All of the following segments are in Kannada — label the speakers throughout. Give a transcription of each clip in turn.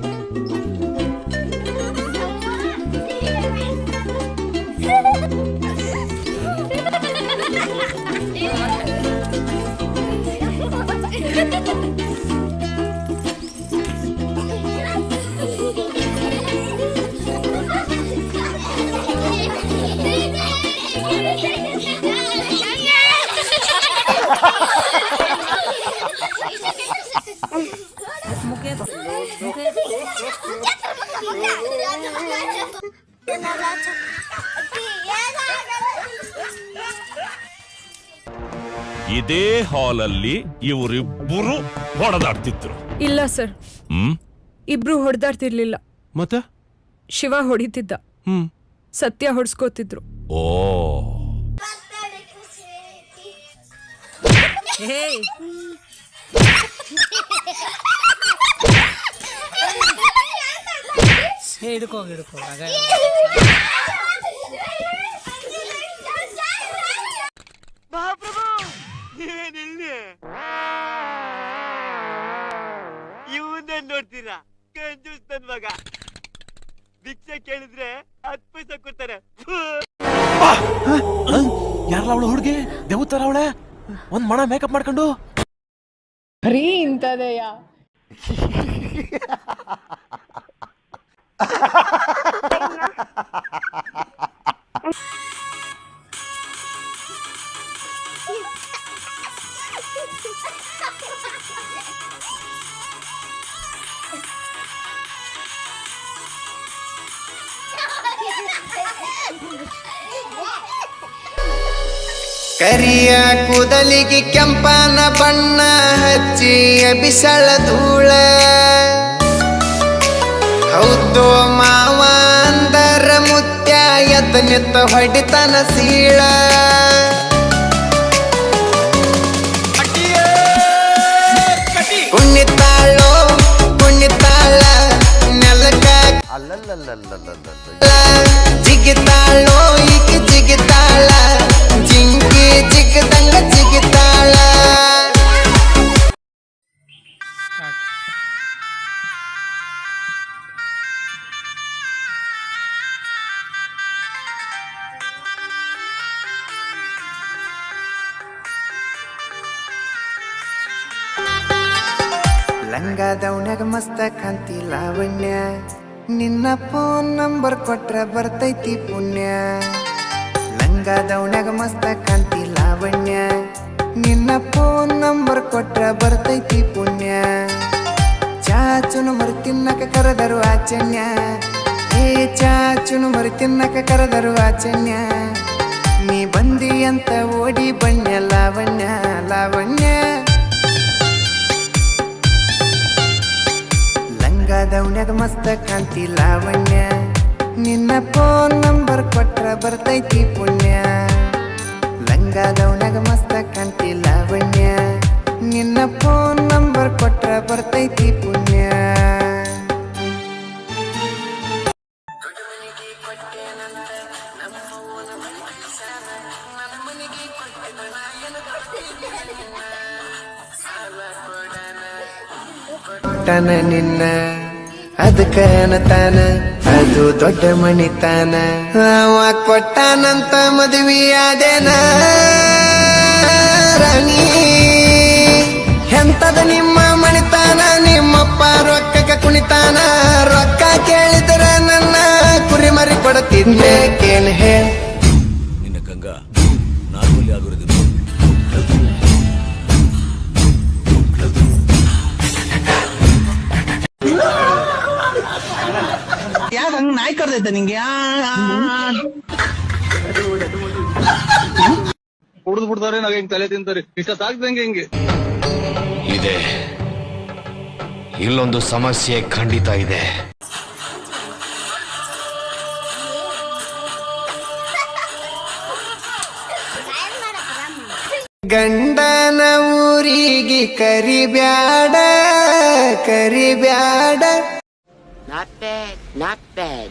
Speaker 1: 哇！哈哈哈哈哈哈！ಇದೇ ಹಾಲಲ್ಲಿ ಇವರಿಬ್ಬರು ಹೊಡೆದಾಡ್ತಿದ್ರು.
Speaker 2: ಇಲ್ಲ ಸರ್.
Speaker 1: ಹ್ಮ್?
Speaker 2: ಇಬ್ರು ಹೊಡೆದಾಡ್ತಿರ್ಲಿಲ್ಲ.
Speaker 1: ಮತ್ತೆ?
Speaker 2: ಶಿವ ಹೊಡಿತಿದ್ದ.
Speaker 1: ಹ್ಮ್.
Speaker 2: ಸತ್ಯ ಹೊಡ್ಸ್ಕೋತಿದ್ರು.
Speaker 1: ಓ.
Speaker 3: ಏ ಹಿಡ್ಕೋ ಹಿಡ್ಕೋ ಆಗ
Speaker 4: ನೋಡ್ತೀರಾ? ಕಂಜೂಸ್ ನನ್ ಮಗ. ಭಿಕ್ಷೆ ಕೇಳಿದ್ರೆ ಹತ್ತು ಪೈಸೆ ಕೊಡ್ತಾರೆ.
Speaker 5: ಯಾರಲ್ಲ ಅವಳು ಹುಡುಗಿ? ದೇವತಾರ ಅವಳೆ? ಒಂದ್ ಮಣ ಮೇಕಪ್ ಮಾಡ್ಕೊಂಡು?
Speaker 2: ಬರೀ ಇಂಥದೆಯ?
Speaker 6: ಕರಿಯ ಕೂದಲಿಗೆ ಕೆಂಪನ ಬಣ್ಣ ಹಚ್ಚಿ ಬಿಸಳ ಧೂಳ. ಹೌದು ಮಾವ, ಅಂದರ ಮುತ್ಯ ಎತ್ತ ನಿತ್ತ ಹೊಡಿತನ ಸೀಳ. ಲಂಗ ದೌನ್ಯಾಗ ಮಸ್ತ ಕಾಂತಿ ಲಾವಣ್ಯ ನಿನ್ನ ಫೋನ್ ನಂಬರ್ ಕೊಟ್ರ ಬರ್ತೈತಿ ಪುಣ್ಯ. ಲಂಗ ದೌನ್ಯಾಗ ಮಸ್ತ ಕಾಂತಿ ಲಾವಣ್ಯ ನಿನ್ನ ಫೋನ್ ನಂಬರ್ ಕೊಟ್ರ ಬರ್ತೈತಿ ಪುಣ್ಯ. ಚಾಚುನು ಮರಿ ತಿನ್ನಕ ಕರೆದರು ಆಚನ್ಯ. ಏ ಚಾಚುನು ಮರಿ ತಿನ್ನಕ ಕರೆದರು ಆಚನ್ಯ. ನೀ ಬಂದಿ ಅಂತ ಓಡಿ ಬಣ್ಣ ಲಾವಣ್ಯ ಲಾವಣ್ಯ. ಲಂಗಾದವನ್ಯಾಗ ಮಸ್ತ ಕಾಂತಿ ಲಾವಣ್ಯ. ನಿನ್ನ ಫೋನ್ ನಂಬರ್ ಕೊಟ್ರ ಬರ್ತೈತಿ ಪುಣ್ಯ. ಲಂಗಾದವನ್ಯಾಗ ಮಸ್ತ ಕಾಂತಿ ಲಾವಣ್ಯ. ನಿನ್ನ ಫೋನ್ ನಂಬರ್ ಕೊಟ್ರ ಬರ್ತೈತಿ ಪುಣ್ಯ. ಕೊಟ್ಟನ ನಿನ್ನ. ಅದಕ್ಕ ತಾನ, ಅದು ದೊಡ್ಡ ಮಣಿತಾನ ಅವ ಕೊಟ್ಟಾನಂತ ಮದುವೆಯಾದೇನ? ರಾಣಿ, ಎಂತದ ನಿಮ್ಮ ಮಣಿತಾನ? ನಿಮ್ಮಪ್ಪ ರೊಕ್ಕಕ್ಕೆ ಕುಣಿತಾನ? ರೊಕ್ಕ ಕೇಳಿದ್ರ ನನ್ನ ಕುರಿಮರಿ ಕೊಡತಿದ್ದೆ, ಕೇಳಿ ಹೇ.
Speaker 1: ನಿನ್ನ ಗಂಗಾ ನಾರ್ಮಲಿ ಆಗಿರೋದು
Speaker 3: ಕರ್ದೈತೆ ನಿಂಗೆ.
Speaker 7: ಕುಡ್ದು ಬಿಡ್ತಾರೆ ನಾವ್ ಹೆಂಗ್ ತಲೆ ತಿಂತಾರೆ? ಇಷ್ಟ ಸಾಕ್ದಂಗೆ ಹಿಂಗೆ?
Speaker 8: ಇದೆ. ಇಲ್ಲೊಂದು ಸಮಸ್ಯೆ ಖಂಡಿತ ಇದೆ.
Speaker 6: ಗಂಡನ ಊರಿಗೆ ಕರಿಬ್ಯಾಡ ಕರಿಬ್ಯಾಡ.
Speaker 9: Not bad, not bad.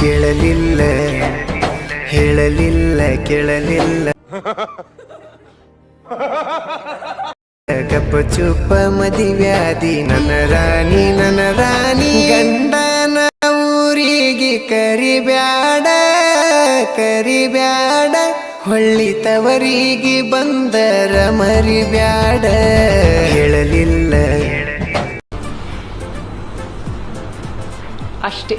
Speaker 6: ಕೇಳಲಿಲ್ಲ, ಹೇಳಲಿಲ್ಲ, ಕೇಳಲಿಲ್ಲ. ಕಪ್ಪ ಚುಪ್ಪ ಮದಿವ್ಯಾದಿ ನನ್ನ ರಾಣಿ ನನ್ನ ರಾಣಿ. ಗಂಡನ ಊರಿಗೆ ಕರಿಬ್ಯಾಡ ಕರಿಬ್ಯಾಡ. ಹೊಳ್ಳಿ ತವರಿಗೆ ಬಂದರ ಮರಿಬ್ಯಾಡ. ಹೇಳಲಿಲ್ಲ. ಅಷ್ಟೇ.